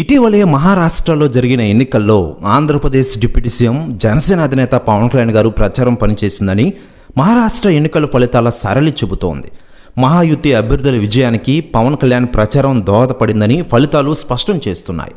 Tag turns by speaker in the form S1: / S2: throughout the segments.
S1: ఇటీవలే మహారాష్ట్రలో జరిగిన ఎన్నికల్లో ఆంధ్రప్రదేశ్ డిప్యూటీ సీఎం జనసేన అధినేత పవన్ కళ్యాణ్ గారు ప్రచారం పనిచేసిందని మహారాష్ట్ర ఎన్నికల ఫలితాల సరళి చెబుతోంది. మహాయుతి అభ్యర్థుల విజయానికి పవన్ కళ్యాణ్ ప్రచారం దోహదపడిందని ఫలితాలు స్పష్టం చేస్తున్నాయి.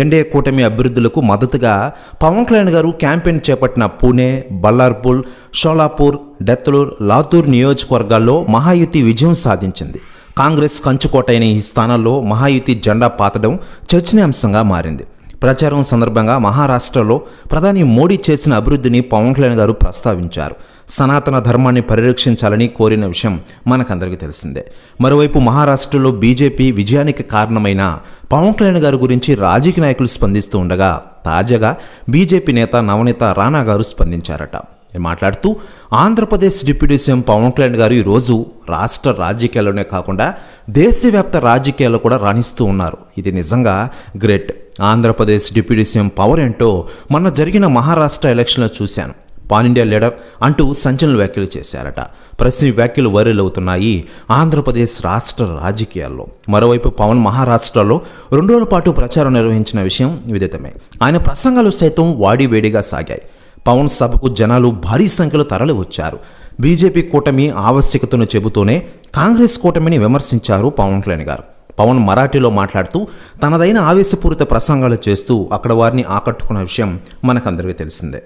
S1: ఎన్డీఏ కూటమి అభివృద్ధులకు మద్దతుగా పవన్ కళ్యాణ్ గారు క్యాంపెయిన్ చేపట్టిన పూణే బల్లార్పూర్ షోలాపూర్ డెత్తలూర్ లాతూర్ నియోజకవర్గాల్లో మహాయుతి విజయం సాధించింది. కాంగ్రెస్ కంచుకోటైన ఈ స్థానాల్లో మహాయుతి జెండా పాతడం చర్చనీయాంశంగా మారింది. ప్రచారం సందర్భంగా మహారాష్ట్రలో ప్రధాని మోడీ చేసిన అభివృద్ధిని పవన్ కళ్యాణ్ గారు ప్రస్తావించారు. సనాతన ధర్మాన్ని పరిరక్షించాలని కోరిన విషయం మనకందరికీ తెలిసిందే. మరోవైపు మహారాష్ట్రలో బీజేపీ విజయానికి కారణమైన పవన్ కళ్యాణ్ గారి గురించి రాజకీయ నాయకులు స్పందిస్తూ ఉండగా తాజాగా బీజేపీ నేత నవనీత రాణా గారు స్పందించారట. మాట్లాడుతూ ఆంధ్రప్రదేశ్ డిప్యూటీ సీఎం పవన్ కళ్యాణ్ గారు ఈరోజు రాష్ట్ర రాజకీయాల్లోనే కాకుండా దేశవ్యాప్త రాజకీయాల్లో కూడా రాణిస్తూ ఉన్నారు. ఇది నిజంగా great. Andhra Pradesh deputy CM power ఏంటో మొన్న జరిగిన మహారాష్ట్ర ఎలక్షన్లో చూశాను. పాన్ ఇండియా లీడర్ అంటూ సంచలన వ్యాఖ్యలు చేశారట. ప్రశ్న వ్యాఖ్యలు వైరల్ అవుతున్నాయి ఆంధ్రప్రదేశ్ రాష్ట్ర రాజకీయాల్లో. మరోవైపు పవన్ మహారాష్ట్రలో రెండు రోజుల పాటు ప్రచారం నిర్వహించిన విషయం విదితమే. ఆయన ప్రసంగాలు సైతం వాడివేడిగా సాగాయి. పవన్ సభకు జనాలు భారీ సంఖ్యలో తరలి వచ్చారు. బీజేపీ కూటమి ఆవశ్యకతను చెబుతూనే కాంగ్రెస్ కూటమిని విమర్శించారు పవన్ కళ్యాణ్ గారు. పవన్ మరాఠీలో మాట్లాడుతూ తనదైన ఆవేశపూరిత ప్రసంగాలు చేస్తూ అక్కడ వారిని ఆకట్టుకున్న విషయం మనకందరికీ తెలిసిందే.